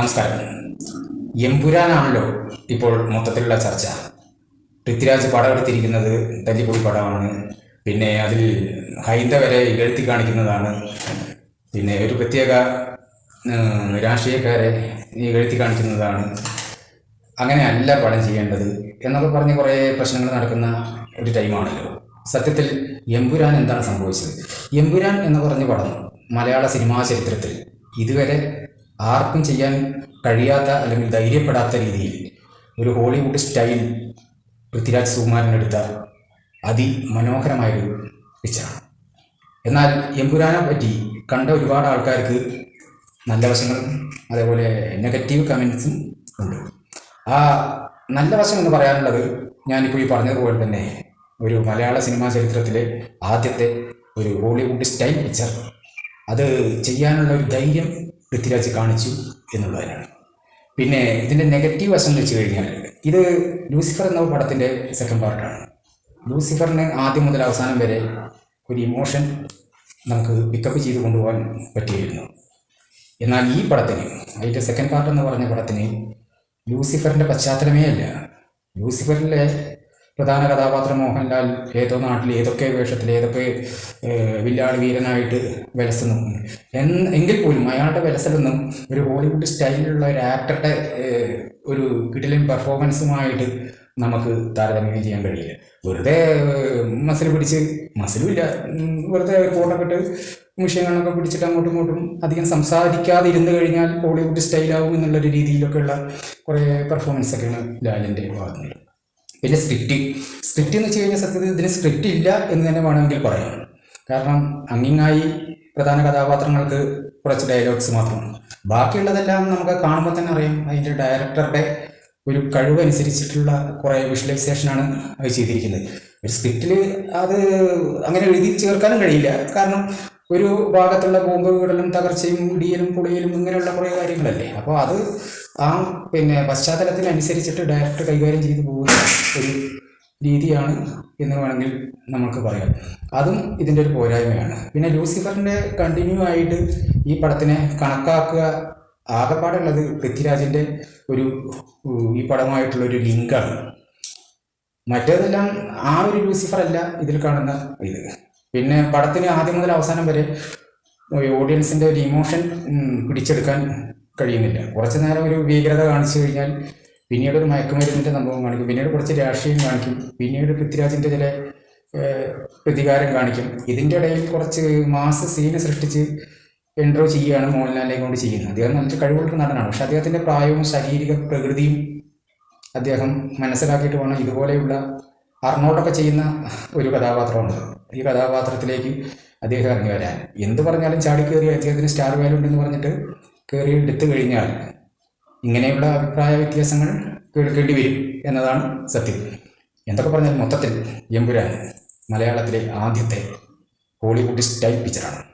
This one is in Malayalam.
നമസ്കാരം. എമ്പുരാനാണല്ലോ ഇപ്പോൾ മൊത്തത്തിലുള്ള ചർച്ച. പൃഥ്വിരാജ് പടമെടുത്തിരിക്കുന്നത് തല്ലിപ്പൊടി പടമാണ്. പിന്നെ അതിൽ ഹൈന്ദവരെ ഇകഴ്ത്തി കാണിക്കുന്നതാണ്. പിന്നെ ഒരു പ്രത്യേക രാഷ്ട്രീയക്കാരെ ഇകഴ്ത്തി കാണിക്കുന്നതാണ്. അങ്ങനെയല്ല പടം ചെയ്യേണ്ടത് എന്നൊക്കെ പറഞ്ഞ് കുറേ പ്രശ്നങ്ങൾ നടക്കുന്ന ഒരു ടൈമാണല്ലോ. സത്യത്തിൽ എമ്പുരാൻ എന്താണ് സംഭവിച്ചത്? എമ്പുരാൻ എന്ന് പറഞ്ഞ പടം മലയാള സിനിമാ ചരിത്രത്തിൽ ഇതുവരെ ആർക്കും ചെയ്യാൻ കഴിയാത്ത അല്ലെങ്കിൽ ധൈര്യപ്പെടാത്ത രീതിയിൽ ഒരു ഹോളിവുഡ് സ്റ്റൈൽ പൃഥ്വിരാജ് സുകുമാരനെടുത്ത അതിമനോഹരമായൊരു പിക്ചറാണ് എന്നാൽ എമ്പുരാനെ പറ്റി കണ്ട ഒരുപാട് ആൾക്കാർക്ക് നല്ല വശങ്ങളും അതേപോലെ നെഗറ്റീവ് കമൻസും ഉണ്ട്. ആ നല്ല വശം എന്ന് പറയാനുള്ളത് ഞാനിപ്പോൾ ഈ പറഞ്ഞതുപോലെ തന്നെ ഒരു മലയാള സിനിമാ ചരിത്രത്തിലെ ആദ്യത്തെ ഒരു ഹോളിവുഡ് സ്റ്റൈൽ പിക്ചർ അത് ചെയ്യാനുള്ള ഒരു ധൈര്യം പൃഥ്വിരാജ് കാണിച്ചു എന്നുള്ളതിനാണ്. പിന്നെ ഇതിന്റെ നെഗറ്റീവ് വശം വെച്ച് കഴിഞ്ഞാൽ ഇത് ലൂസിഫർ എന്ന പടത്തിന്റെ സെക്കൻഡ് പാർട്ടാണ് ലൂസിഫറിന് ആദ്യം മുതൽ അവസാനം വരെ ഒരു ഇമോഷൻ നമുക്ക് പിക്കപ്പ് ചെയ്ത് കൊണ്ടുപോകാൻ പറ്റിയിരുന്നു. എന്നാൽ ഈ പടത്തിന് അതിന്റെ സെക്കൻഡ് പാർട്ട് എന്ന് പറഞ്ഞ പടത്തിന് ലൂസിഫറിന്റെ പശ്ചാത്തലമേ അല്ല. ലൂസിഫറിലെ പ്രധാന കഥാപാത്രം മോഹൻലാൽ ഏതോ നാട്ടിൽ ഏതൊക്കെ വേഷത്തിൽ ഏതൊക്കെ വില്ലാളി വീരനായിട്ട് വിലസുന്നു. എന്ന് എങ്കിൽ പോലും അയാളുടെ വിലസലൊന്നും ഒരു ഹോളിവുഡ് സ്റ്റൈലിലുള്ള ഒരു ആക്ടറുടെ ഒരു കിടിലൻ പെർഫോമൻസുമായിട്ട് നമുക്ക് താരതമ്യം ചെയ്യാൻ കഴിയില്ല. വെറുതെ മസിൽ പിടിച്ച് മസിലുമില്ല. വെറുതെ ഇട്ട് വിഷയങ്ങളൊക്കെ പിടിച്ചിട്ട് അങ്ങോട്ടും ഇങ്ങോട്ടും അധികം സംസാരിക്കാതെ ഇരുന്ന് കഴിഞ്ഞാൽ ഹോളിവുഡ് സ്റ്റൈലാവും എന്നുള്ളൊരു രീതിയിലൊക്കെയുള്ള കുറേ പെർഫോമൻസൊക്കെയാണ് ലാലിന്റെ ഭാഗത്തുനിന്ന്. പിന്നെ സ്ക്രിപ്റ്റ്. സ്ക്രിപ്റ്റ് എന്ന് വെച്ച് കഴിഞ്ഞാൽ സത്യത്തിൽ ഇതിന് സ്ക്രിപ്റ്റ് ഇല്ല എന്ന് തന്നെ വേണമെങ്കിൽ പറയാം. കാരണം അങ്ങിങ്ങായി പ്രധാന കഥാപാത്രങ്ങൾക്ക് കുറച്ച് ഡയലോഗ്സ് മാത്രമാണ് ബാക്കിയുള്ളതെല്ലാം നമുക്ക് കാണുമ്പോൾ തന്നെ അറിയാം. അതിന്റെ ഡയറക്ടറുടെ ഒരു കഴിവനുസരിച്ചിട്ടുള്ള കുറേ വിഷ്വലൈസേഷനാണ് അത് ചെയ്തിരിക്കുന്നത്. ഒരു സ്ക്രിപ്റ്റിൽ അത് അങ്ങനെ എഴുതി ചേർക്കാനും കഴിയില്ല. കാരണം ഒരു ഭാഗത്തുള്ള ബോംബ് വീടലും തകർച്ചയും ഇടിയലും പൊളിയലും ഇങ്ങനെയുള്ള കുറേ കാര്യങ്ങളല്ലേ. അപ്പോൾ അത് ആ പിന്നെ പശ്ചാത്തലത്തിനനുസരിച്ചിട്ട് ഡയറക്റ്റ് കൈകാര്യം ചെയ്തു പോകുന്ന ഒരു രീതിയാണ് എന്ന് വേണമെങ്കിൽ നമുക്ക് പറയാം. അതും ഇതിന്റെ ഒരു പോരായ്മയാണ്. പിന്നെ ലൂസിഫറിന്റെ കണ്ടിന്യൂ ആയിട്ട് ഈ പടത്തിനെ കണക്കാക്കുക ആകെപ്പാടുള്ളത് പൃഥ്വിരാജിന്റെ ഒരു ഈ പടമായിട്ടുള്ള ഒരു ലിങ്കാണ്. മറ്റേതെല്ലാം ആ ഒരു ലൂസിഫർ അല്ല ഇതിൽ കാണുന്ന ഇത്. പിന്നെ പടത്തിന് ആദ്യം മുതൽ അവസാനം വരെ ഓഡിയൻസിന്റെ ഒരു ഇമോഷൻ പിടിച്ചെടുക്കാൻ കഴിയുന്നില്ല. കുറച്ച് നേരം ഒരു ഭീകരത കാണിച്ചു കഴിഞ്ഞാൽ പിന്നീട് ഒരു മയക്കുമരുന്നിന്റെ സംഭവം കാണിക്കും. പിന്നീട് കുറച്ച് രാഷ്ട്രീയം കാണിക്കും. പിന്നീട് പൃഥ്വിരാജിന്റെ ചില പ്രതികാരം കാണിക്കും. ഇതിന്റെ ഇടയിൽ കുറച്ച് മാസ സീന് സൃഷ്ടിച്ച് എൻട്രോ ചെയ്യുകയാണ് മോഹൻലാലിനെ കൊണ്ട് ചെയ്യുന്നത്. അദ്ദേഹം നല്ല കഴിവുള്ള നടനാണ്. പക്ഷെ അദ്ദേഹത്തിന്റെ പ്രായവും ശാരീരിക പ്രകൃതിയും അദ്ദേഹം മനസ്സിലാക്കിയിട്ട് വേണം ഇതുപോലെയുള്ള അർണോട്ടൊക്കെ ചെയ്യുന്ന ഒരു കഥാപാത്രമാണ്. ഈ കഥാപാത്രത്തിലേക്ക് അദ്ദേഹം ഇറങ്ങി വരാൻ. എന്ത് പറഞ്ഞാലും ചാടി കയറി അദ്ദേഹത്തിന് സ്റ്റാർ വാല്യൂ ഉണ്ടെന്ന് പറഞ്ഞിട്ട് കയറി എടുത്തു കഴിഞ്ഞാൽ ഇങ്ങനെയുള്ള അഭിപ്രായ വ്യത്യാസങ്ങൾ കേൾക്കേണ്ടി വരും എന്നതാണ് സത്യം. എന്തൊക്കെ പറഞ്ഞാൽ മൊത്തത്തിൽ എമ്പുരാൻ മലയാളത്തിലെ ആദ്യത്തെ ഹോളിവുഡ് സ്റ്റൈൽ പിക്ചറാണ്.